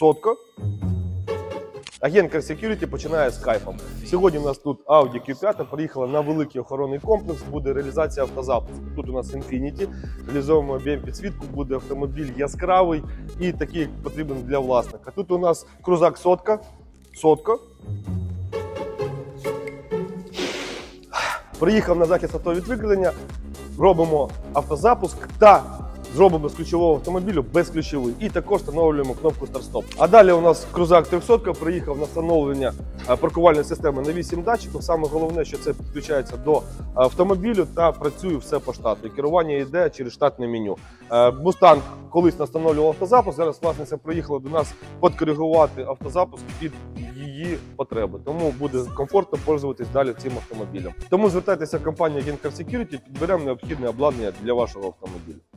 сотка. Агент Car Security починає з кайфом. Сьогодні у нас тут Audi Q5 приїхала на великий охоронний комплекс. Буде реалізація автозапуску. Тут у нас Infiniti, реалізовуємо об'єм підсвітку, буде автомобіль яскравий і такий, як потрібен для власника. Тут у нас крузак сотка, сотка. Приїхав на захист авто від викрадення, робимо автозапуск та зробимо з ключового автомобілю безключовий. І також встановлюємо кнопку старт-стоп. А далі у нас крузак 300 приїхав на встановлення е, паркувальної системи на 8 датчиків. Саме головне, що це підключається до автомобілю та працює все по штату. І керування йде через штатне меню. Е, Мустанг колись настановлював автозапуск. Зараз власниця приїхала до нас підкоригувати автозапуск під її потреби. Тому буде комфортно пользуватись далі цим автомобілем. Тому звертайтеся в компанію Agent Car Security, підберемо необхідне обладнання для вашого автомобіля.